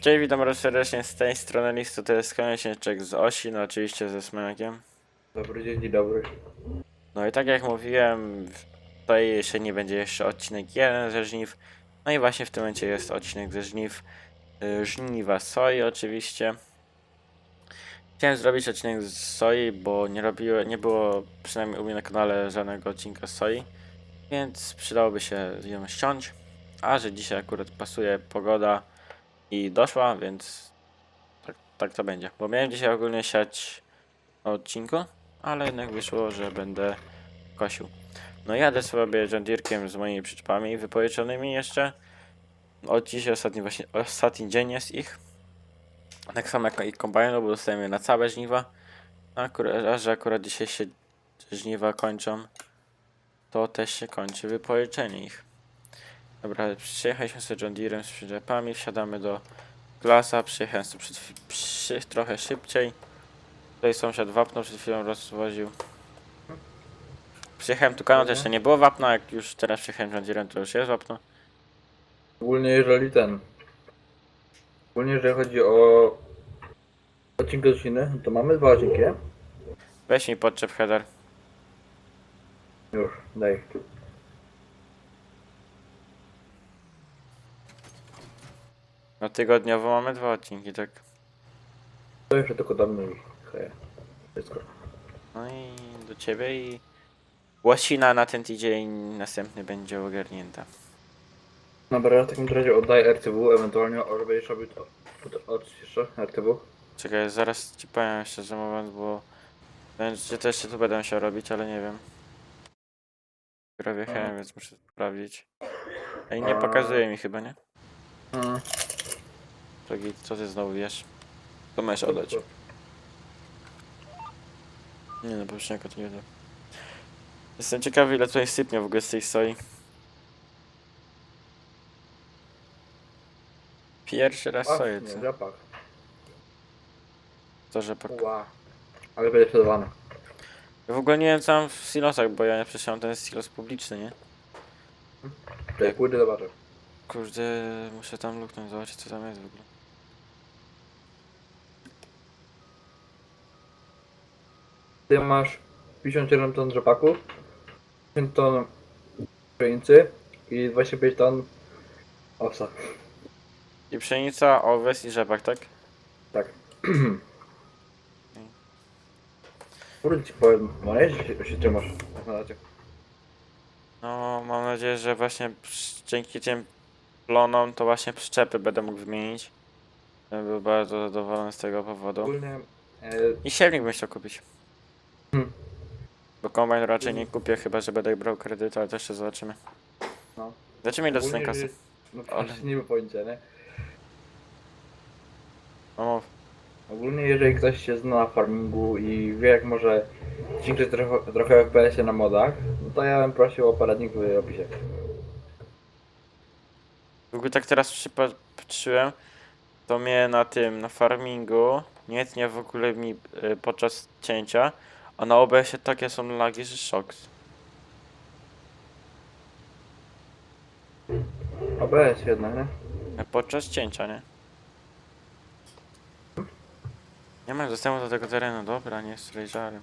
Cześć, witam bardzo serdecznie z tej strony listu, to jest Konieczniczek z Osi, no oczywiście ze Smekiem. Dobry dzień, dzień dobry. No i tak jak mówiłem, tutaj jeszcze nie będzie jeszcze odcinek jeden ze żniw. No i właśnie w tym momencie jest odcinek ze żniw. y, Żniwa soi oczywiście. Chciałem zrobić odcinek z soi, bo nie robiłem, nie było przynajmniej u mnie na kanale żadnego odcinka z soi. Więc przydałoby się ją ściąć. A że dzisiaj akurat pasuje pogoda i doszła, więc tak, tak to będzie. Bo miałem dzisiaj ogólnie siać odcinku, ale jednak wyszło, że będę kosił. No jadę sobie John Deere'kiem z moimi przyczepami wypożyczonymi jeszcze. Od dzisiaj ostatni właśnie, ostatni dzień jest ich. Tak samo jak i kombajnu, bo dostajemy je na całe żniwa. Akurat, że akurat dzisiaj się żniwa kończą, to też się kończy wypożyczenie ich. Dobra, przyjechaliśmy sobie John Deere'em z przyczepami, wsiadamy do klasa, przyjechałem sobie przed, przy, trochę szybciej. Tutaj sąsiad wapno przed chwilą rozwoził. Przyjechałem tu kanał, to jeszcze nie było wapna, jak już teraz przyjechałem John Deere'em, to już jest wapno. Ogólnie jeżeli ten... Ogólnie jeżeli chodzi o... Odcinki odciny, to mamy dwa odcinki, nie? Weź mi podczep header. Już, daj. No tygodniowo mamy dwa odcinki, tak. To jeszcze tylko damy i heje. Wszystko. No i do ciebie i łosina na ten tydzień następny będzie ogarnięta. Dobra, ja w takim razie oddaję RTW, ewentualnie robisz robić to od, od jeszcze RTW. Czekaj, zaraz ci powiem szczerze mówiąc, bo będzie też się tu będę musiał robić, ale nie wiem. Aha. chęłem, więc muszę sprawdzić. Ej, nie pokazuje mi chyba, nie? Mhm. Czekaj, co ty znowu wiesz? To możesz oddać. Nie no, boczniaka to nie da. Jestem ciekawy ile tutaj sypnie w ogóle z tej soi. Pierwszy raz soję, co? zapach. To, że pak... Ła. Ale będzie sprzedawane. Ja w ogóle nie wiem co mam w silosach, bo ja nie przesiałem ten silos publiczny, nie? Czekaj, pójdę zobaczę. Kurde, muszę tam luknąć, zobaczyć co tam jest w ogóle. Ty masz 57 ton rzepaku, 5 ton pszenicy i 25 ton owsa. I pszenica, owiec i rzepak, tak? Tak. Kurde ci powiem, moje się, się trzymasz jak na razie. No, mam nadzieję, że właśnie dzięki tym plonom to właśnie przyczepy będę mógł wymienić. Ja Był bardzo zadowolony z tego powodu. Ogólnie e, I siewnik bym chciał kupić. Hmm. Bo kombajn raczej nie kupię, chyba że będę brał kredyt, ale to jeszcze zobaczymy. no. Zobaczymy ile dostanę ogólnie, kasy. No Ale- nie ma pojęcia, nie? No mów. Ogólnie jeżeli ktoś się zna na farmingu i wie jak może zwiększyć trochę, trochę FPS-ie na modach, no to ja bym prosił o poradnik w opisie. W ogóle tak teraz przypatrzyłem, to mnie na tym, na farmingu, nie tnie w ogóle mi y, podczas cięcia, a na OBS-ie takie są lagi, że szok. OBS jednak, nie? Podczas cięcia, nie? Nie mam dostępu do tego terenu, dobra, nie strzelaj żarem.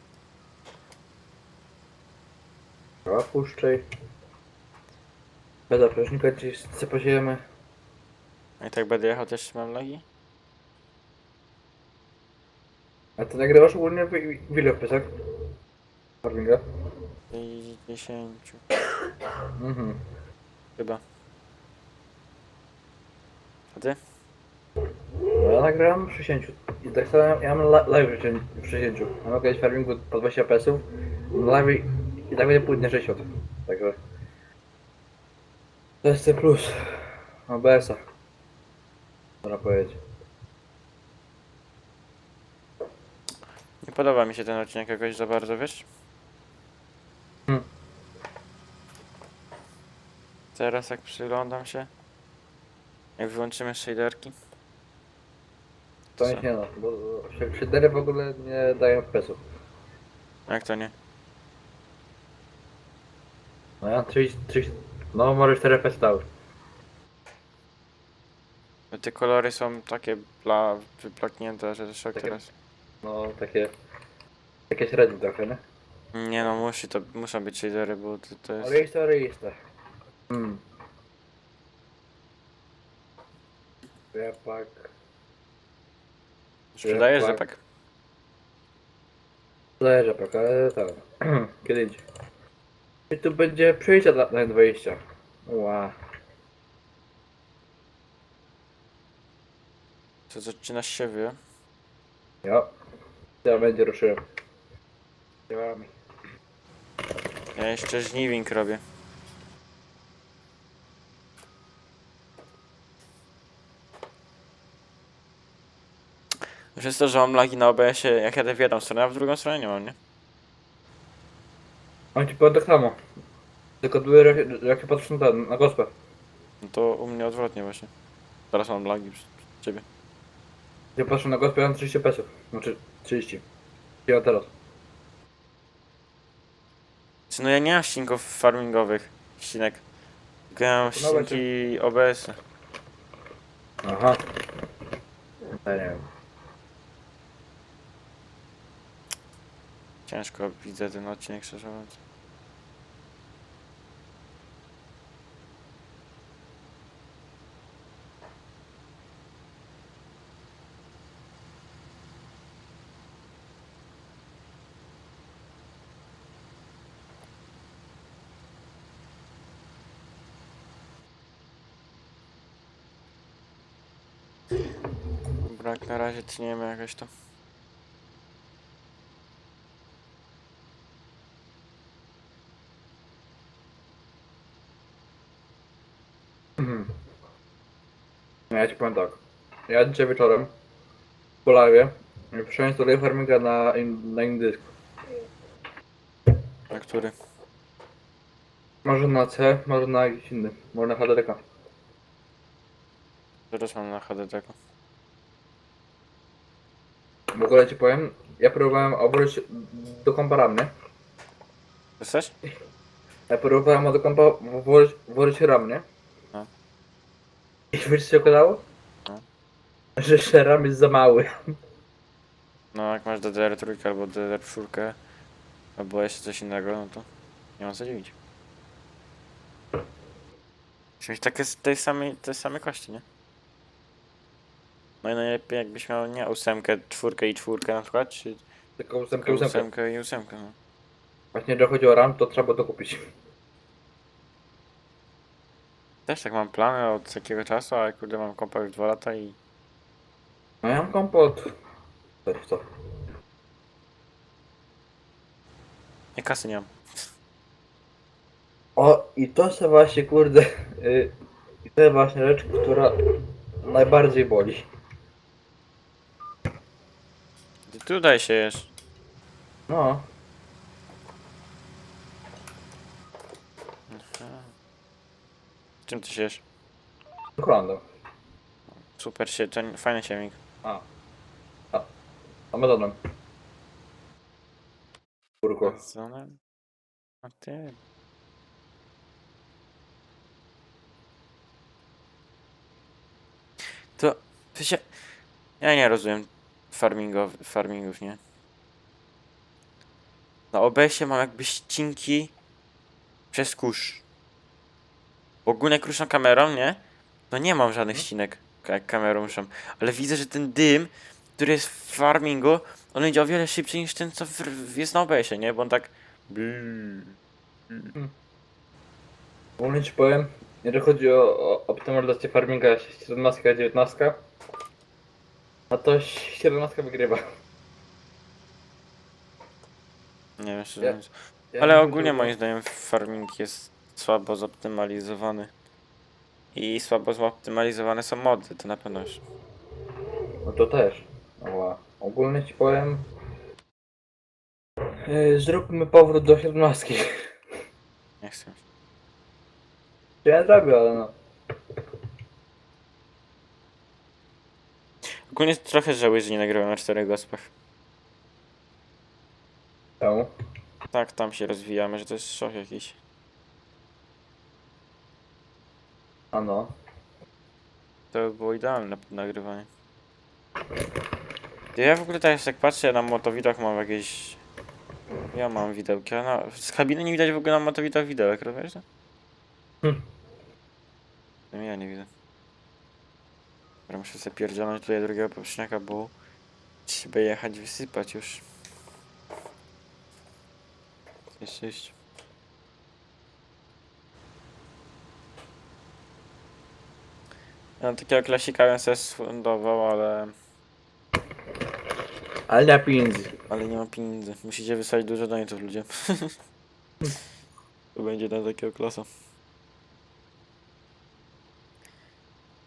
Dobra, puszczaj. Bez zaprasznika gdzieś posiejemy. A i tak będę jechał, też mam lagi? A ty nagrywasz ogólnie w, w ile wpisach? Farminga? I 10 Mhm. chyba. A ty? No ja nagrałem w 60. I tak samo ja mam live w 60. Mam kiedyś farmingu po 20 FPS-ów. Live i tak będzie później 60. Także... To jest C+. OBS-a. Można powiedzieć. Podoba mi się ten odcinek jakoś za bardzo, wiesz? Hmm. Teraz jak przyglądam się, jak wyłączymy shaderki, To Co? nie no, bo shadery w ogóle nie dają FPS-ów. jak to nie? No ja 30, 30, no może 4 FPS dały. Te kolory są takie bla, wyplaknięte, że szok Takie- teraz. No takie... Takie średnie trochę, nie? Nie no, musi to, muszą być shadery, bo to, to jest... Reista, reista. Hmm. Rzepak. Sprzedaje tak. rzepak? Daję rzepak, ale tak. Kiedy indziej. I tu będzie przejście dla, dla 20. Ła. To zaczyna się wie. Jo. Ja będzie ruszyłem. Działamy. Ja jeszcze żniwink robię. Jest to, że mam lagi na OBS-ie, jak jadę w jedną stronę, a w drugą stronę nie mam, nie? On ci powiem tak samo. Tylko były jak, jak się patrzysz na ten, na gospę. No to u mnie odwrotnie właśnie. Teraz mam lagi przy przy ciebie. Ja patrzę na gospę, ja mam 30 pesów. Znaczy 30. Ja teraz. Czy no ja nie mam ścinków farmingowych, ścinek. Tylko ja mam nawet ścinki OBS. Aha. Ja nie wiem. Ciężko widzę ten odcinek szczerze mówiąc. Brak na razie tniemy jakoś to. Mhm. No ja ci powiem tak. Ja dzisiaj wieczorem po live przeinstaluję farminga na, in, na inny dysk. Na który? Może na C, może na jakiś inny. Może na HDDK. Teraz mam na HDD. W ogóle ci powiem, ja próbowałem obrócić do kompa RAM, nie? Jesteś? Ja próbowałem do kompa włożyć, włożyć? No. I wiesz co się okazało? No. Że że RAM jest za mały. No jak masz DDR3 albo DDR4 albo jeszcze coś innego, no to nie ma co dziwić. Mieć takie z tej samej, tej samej kości, nie? No i najlepiej jakbyś miał nie ósemkę, czwórkę i czwórkę na przykład, czy Tylko ósemkę, tylko ósemkę. ósemkę i ósemkę, no. Właśnie jeżeli chodzi o RAM, to trzeba to kupić. Też tak mam plany od jakiego czasu, ale kurde mam kompa już 2 lata i No ja mam kompot. Co? co? nie kasy nie mam. O, i to jest właśnie, kurde, y, i to jest właśnie rzecz, która najbardziej boli. Ty tutaj się jesz. No, Czym ty się jesz? kolandą. Super się, to fajny siemik. A. A. Amazonem. Kurko. Z zonem? A ty. To, to się... Ja nie rozumiem farmingow, farmingów, nie? Na OBS-ie mam jakby ścinki przez kurz. Ogólnie jak ruszam kamerą, nie? To nie mam żadnych ścinek, jak kamerą ruszam. Ale widzę, że ten dym, który jest w farmingu, on idzie o wiele szybciej niż ten, co w, jest na OBS-ie, nie? Bo on tak... Ogólnie ci powiem, jeżeli chodzi o, o optymalizację farminga 17 a 19, a to 17 wygrywa. Nie wiem, szczerze Ja- mówiąc. Ja Ale nie ogólnie wiem, moim zdaniem farming jest słabo zoptymalizowany. I słabo zoptymalizowane są mody, to na pewno już. No to też. Ała. Ogólnie ci powiem. Yy, zróbmy powrót do 17. Nie chcę. Ja zrobię, ale no. Ogólnie trochę żałuję, że nie nagrywam na czterech gospach. Czemu? Tak, tam się rozwijamy, że to jest szok jakiś. A no. To by było idealne nagrywanie. Ja w ogóle teraz jak patrzę na motowidok mam jakieś... Ja mam widełki, a na... z kabiny nie widać w ogóle na motowidok widełek, rozumiesz? No ja nie widzę. Dobra, muszę sobie pierdzielnąć tutaj drugiego poprzedniaka, bo trzeba jechać wysypać już. Jeszcze iść. Ja takiego klasika bym sobie sfundował, ale, Ale nie pieniędzy. ale nie ma pieniędzy. Musicie wysłać dużo donatów ludzie. to będzie na takiego klasa.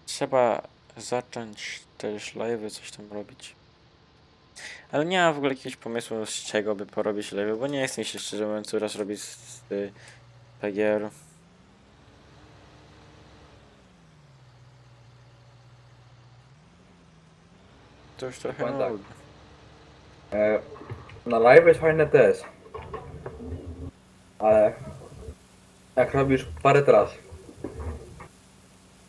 Trzeba zacząć też live'y coś tam robić. Ale nie mam w ogóle jakiegoś pomysłu z czego by porobić live'y, bo nie mi się szczerze mówiąc coraz robić z, z y, PGR. To już trochę Powiem tak. nudne. E, na live jest fajne też. Ale jak robisz parę tras.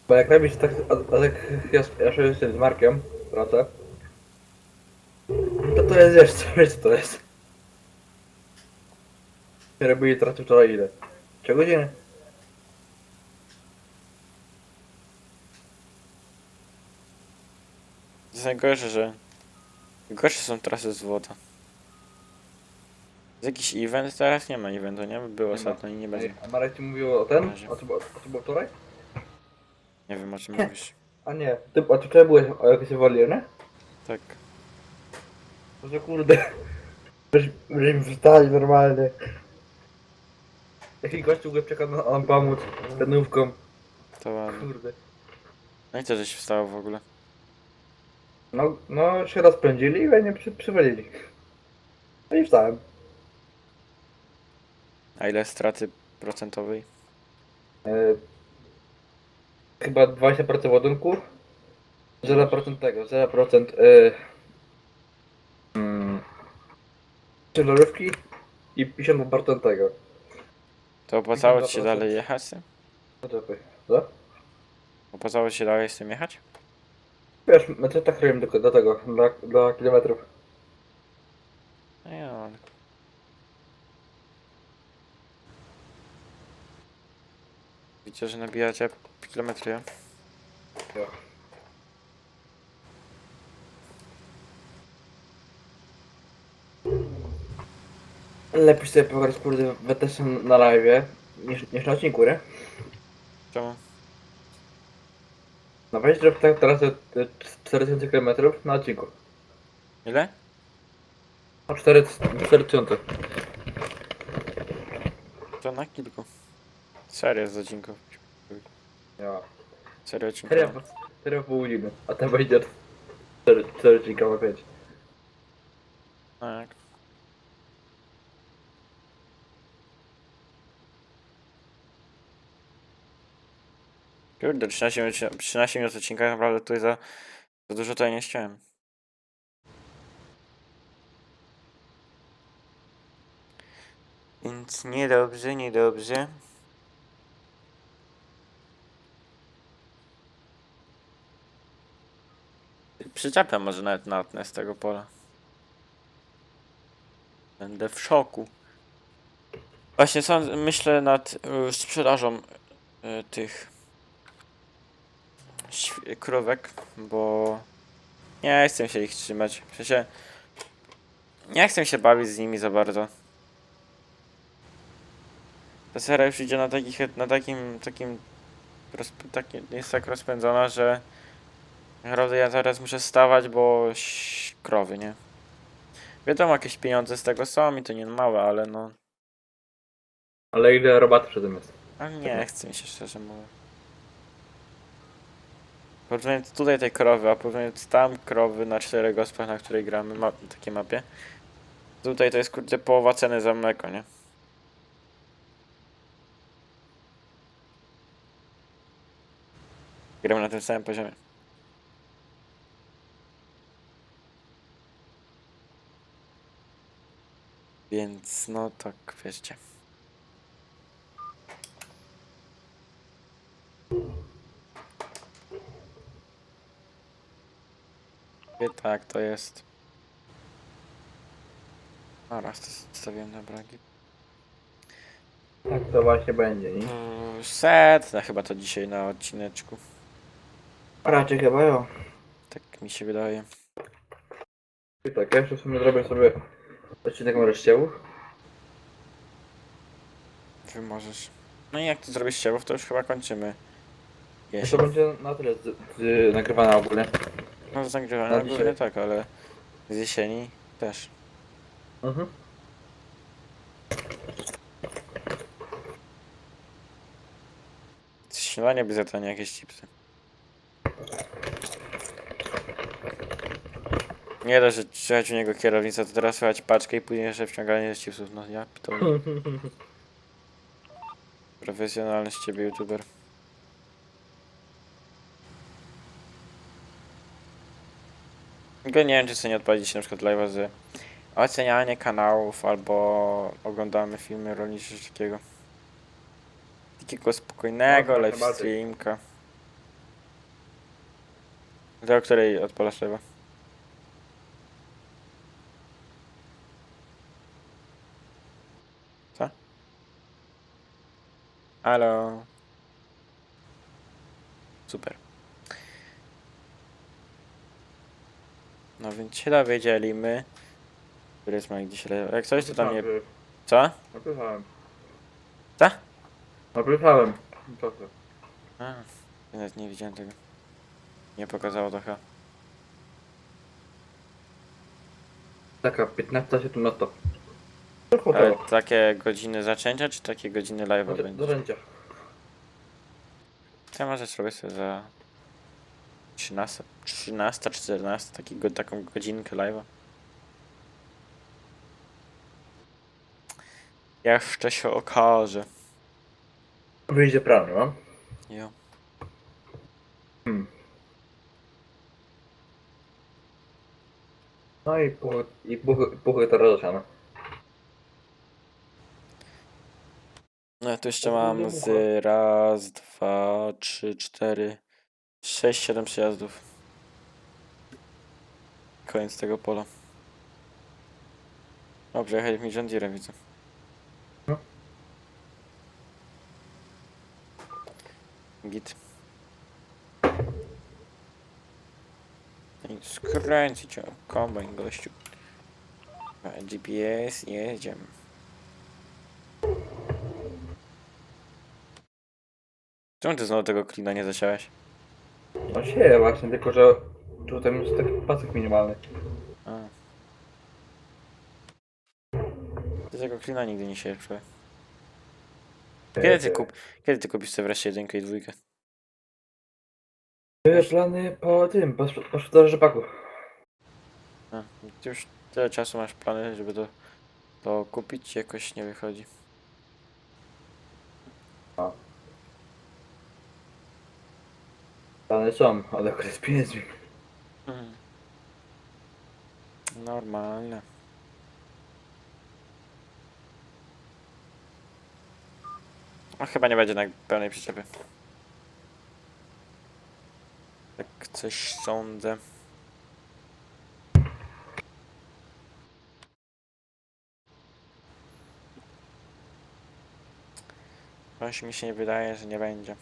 Bo jak robisz tak, a, a tak ja, ja sobie z tym Markiem pracę. To to jest wiesz co, wiesz co to jest. Robili trasy wczoraj ile? 3 godziny? To jest najgorsze, że gorsze są trasy z woda. Jest jakiś event? Teraz nie ma eventu, nie? Był ma. ostatnio i nie będzie. Ej, A Marek ci mówił o ten? Razie. O co, było- o co było wczoraj? Nie wiem o czym mówisz. A nie, ty, a ty wczoraj byłeś o jakiejś woli, nie? Tak. Może kurde. Żeśmy wstali normalnie. Jaki gościu go czeka na nam pomóc tenówką. To ładnie. Kurde. No i co żeś wstał w ogóle? No, no się rozpędzili i mnie przy, przywalili. No i wstałem. A ile straty procentowej? E, chyba 20% ładunku. 0% tego, 0% e, mm, ciężarówki i 50% tego. To opłacało ci się 52%. dalej jechać z tym? Poczekaj, co? Opłacało ci się dalej z tym jechać? Wiesz, też tak robimy tylko do tego, dla, dla kilometrów. No ja, ale... Widzicie, że nabijacie kilometry, ja? Ja. Lepiej sobie pograć kurde w ETS na live niż, niż na odcinku, nie? Czemu? No weź zrób tak teraz te- te 4000 km na odcinku. Ile? No 4 4000. To na kilku. Serio z odcinków. Ja. Godziny, a ten będzie 4, 4 odcinka ma 5. Tak. Kurde, 13 minut, 13 minut odcinka naprawdę tutaj za, za dużo tutaj nie chciałem. Więc niedobrze, niedobrze. Przyczepę może nawet natnę z tego pola. Będę w szoku. Właśnie sąd, myślę nad y, sprzedażą y, tych krówek, bo nie chcę się ich trzymać. W sensie nie chcę się bawić z nimi za bardzo. Ta seria już idzie na, takich, na takim, takim, rozp- jest tak rozpędzona, że naprawdę ja zaraz muszę stawać, bo krowy, nie? Wiadomo, jakieś pieniądze z tego są i to nie małe, ale no. Ale ile roboty tym jest? Ale nie chce mi się szczerze mówiąc. Porównując tutaj tej krowy, a porównując tam krowy na czterech gospach, na której gramy, ma takiej mapie. Tutaj to jest kurde połowa ceny za mleko, nie? Gramy na tym samym poziomie. Więc no tak, wiecie. Wie tak, to jest. A raz to zostawiłem na bragi. Tak to właśnie będzie, nie? Mm, Setna chyba to dzisiaj na odcineczku. Raczej chyba jo. Tak mi się wydaje. I tak, ja jeszcze w sumie zrobię sobie odcinek rozściałów. Wy możesz. No i jak ty zrobisz ścieżków, to już chyba kończymy. To Jesień. będzie na tyle z, z, nagrywane ogólnie. No z nagrywania Na ogólnie dzisiaj. tak, ale z jesieni też. Mhm. Śniadanie bez jedzenia, jakieś chipsy. Nie da, że słychać u niego kierownica, to teraz słychać paczkę i później jeszcze wciąganie chipsów. No ja pitole. Profesjonalny z ciebie youtuber. Tylko nie wiem, czy sobie nie odpalić na przykład live'a z ocenianie kanałów albo oglądamy filmy rolnicze czy takiego. Takiego spokojnego No, live streamka. Do której odpalasz live'a? Halo. Super. No więc się dowiedzieli my. Który jest Mike dzisiaj? Jak coś to tam nie... Y- Co? Napisałem. Co? Napisałem. Proszę. A, nie widziałem tego. Nie pokazało trochę. Taka 15 17. Ale takie godziny zaczęcia, czy takie godziny live'a Do- będzie? Do rzędzia. To może zrobię sobie za 13, 13 14, taki, taką godzinkę live'a. Jeszcze się okaże. Wyjdzie prawda? No. Jo. Hmm. No i puchy, i puchy, puchy to rozruszamy. No ja tu jeszcze mam z raz, dwa, trzy, cztery, sześć, siedem przejazdów. Koniec tego pola. Dobrze, jechać mi John Deere, widzę. No. Git. Skręcić kombajn gościu. GPS, jedziemy. Czemu ty znowu tego klina nie zasiałeś? No się właśnie, tylko że tutaj jest taki pasek minimalny. A. Ty tego klina nigdy nie siejesz, człowiek. Kiedy ty, kup... Kiedy ty kupisz sobie wreszcie jedynkę i dwójkę? Były plany po tym, po, po sprzedaży rzepaku. A, ty już tyle czasu masz plany, żeby to, to kupić jakoś nie wychodzi. Plany są, ale akurat z pieniędzmi. Mhm. Normalne. No chyba nie będzie na pełnej przyczepy. Tak coś sądzę. Coś mi się nie wydaje, że nie będzie.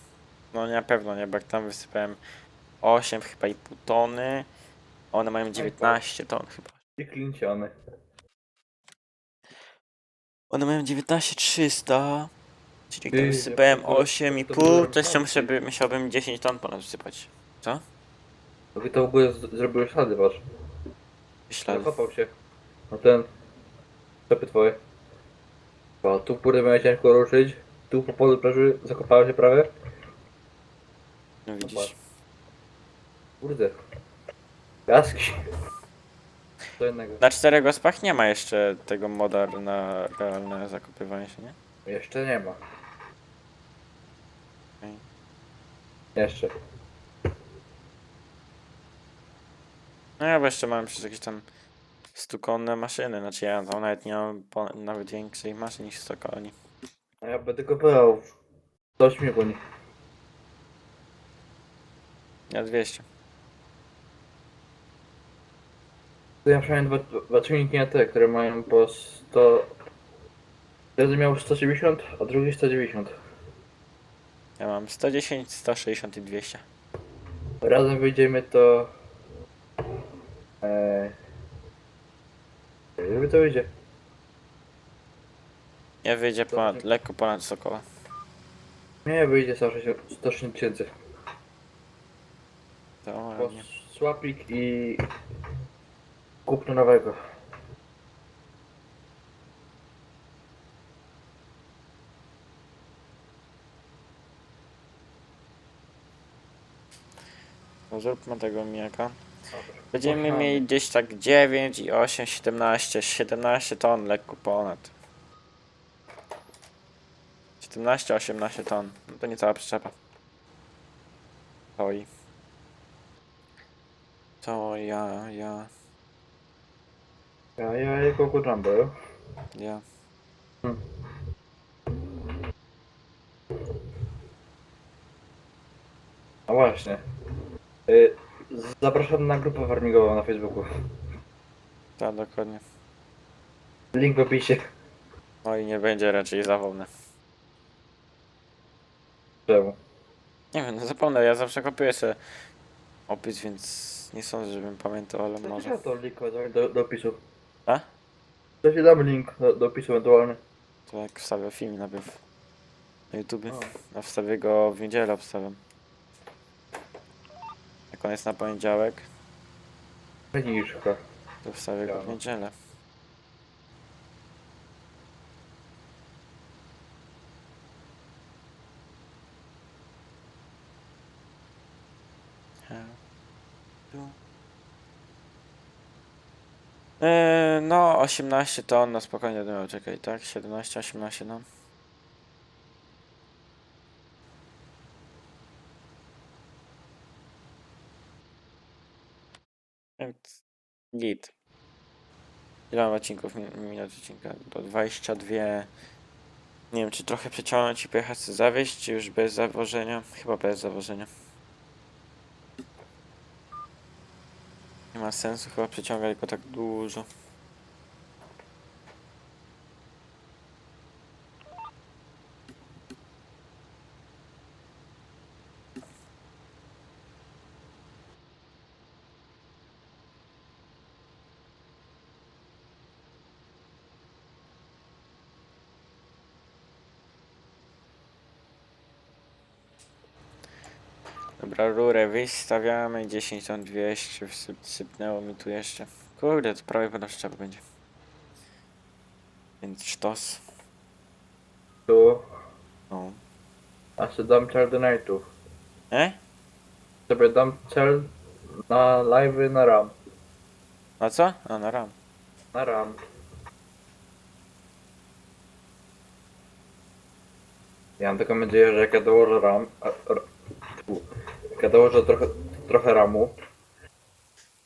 No na pewno nie, bo jak tam wysypałem 8 chyba i pół tony. One mają 19 ton chyba. I klinciony. One mają 19300. Czyli jak tam wysypałem to- to 8,5, byłem to jeszcze musiałbym, musiałbym 10 ton ponad wysypać. Co? No i to w ogóle z- zrobiły ślady, wasz. Ślady. Zakopał się. No ten... Stopy twoje. O, tu kurde miałem ciężko ruszyć. Tu po polu praży zakopało się prawie. No widzisz. Kurde. Gaski. Co innego. Na czterech gospach nie ma jeszcze tego moda na realne zakopywanie się, nie? Jeszcze nie ma. Okej. Jeszcze. No ja bo jeszcze mam przecież jakieś tam stukonne maszyny, znaczy ja tam nawet nie mam po, nawet większej maszyny niż 100 koni. A ja będę kopał. Do śmiguni. Ja 200. To ja przynajmniej dwa, dwa czynniki na te, które mają po 100... Jeden miał 190, a drugi 190. Ja mam 110, 160 i 200. Razem wyjdziemy to... Eee... Ile to wyjdzie? Nie wyjdzie ponad, lekko ponad Sokoła. Nie, wyjdzie 160 160 tysięcy. To Bo ładnie. Słapik i... Kupno nowego. No zróbmy tego mijaka. Będziemy mieli gdzieś tak 9 i 8, 17, 17 ton, lekko ponad. 17, 18 ton. No to nie cała przyczepa. I. To ja, ja, Ja, ja i Coco Jumbo. ja. A właśnie. Y, zapraszam na grupę farmingową na Facebooku. Tak, dokładnie. Link w opisie. No i nie będzie raczej zawodne. Czemu? Nie wiem, no zapomnę, ja zawsze kopiuję sobie opis, więc nie sądzę, żebym pamiętał, ale To może. może. to link do, do, do opisu. A? To ci dam link do, do opisu ewentualny. To jak wstawię film najpierw na YouTube, O. a wstawię go w niedzielę obstawiam. Jak on jest na poniedziałek, Niżka. to wstawię go w Brawo. niedzielę. Eee, no, 18 ton, no spokojnie miał, czekaj, tak? 17, 18, no. Git. Ile mam odcinków? Mi- Minut odcinka? Do 22. Nie wiem, czy trochę przeciągnąć i pojechać sobie zawieźć, czy już bez zawożenia? Chyba bez zawożenia. Nie ma sensu chyba przeciągać go tak dużo. Dobra, rurę wystawiamy, 10 ton 200, wsyp, sypnęło mi tu jeszcze. Kurde, to prawie ponad szczep będzie. Więc sztos. Tu. No. A sobie dam cel do nightu. E? Sobie dam cel na live'y na RAM. A co? A, na ram. Na RAM. Ja mam taką nadzieję, że jak ja dołożę RAM, a, r, ja dołożę trochę, trochę RAMu,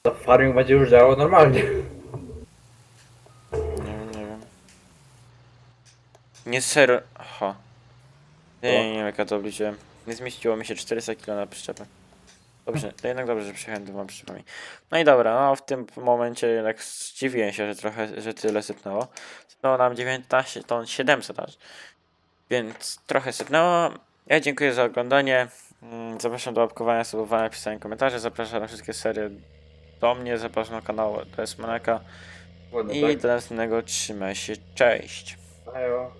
to farming będzie już działał normalnie. Nie wiem, nie wiem. Nie ser... Aha. Nie, nie, nie wiem jak ja to obliczyłem. Nie zmieściło mi się 400 kg na przyczepę. Dobrze, to jednak dobrze, że przyjechałem dwoma przyczepami. No i dobra, no w tym momencie jednak zdziwiłem się, że trochę, że tyle sypnęło. Sypnęło nam 19 ton 700 aż. Więc trochę sypnęło. Ja dziękuję za oglądanie. Mm, Zapraszam do łapkowania, subowania, pisania komentarzy. Zapraszam na wszystkie serie do mnie. Zapraszam na kanał to jest Maneka. Ładnie, I tak? do następnego trzymaj się. Cześć. Ajo.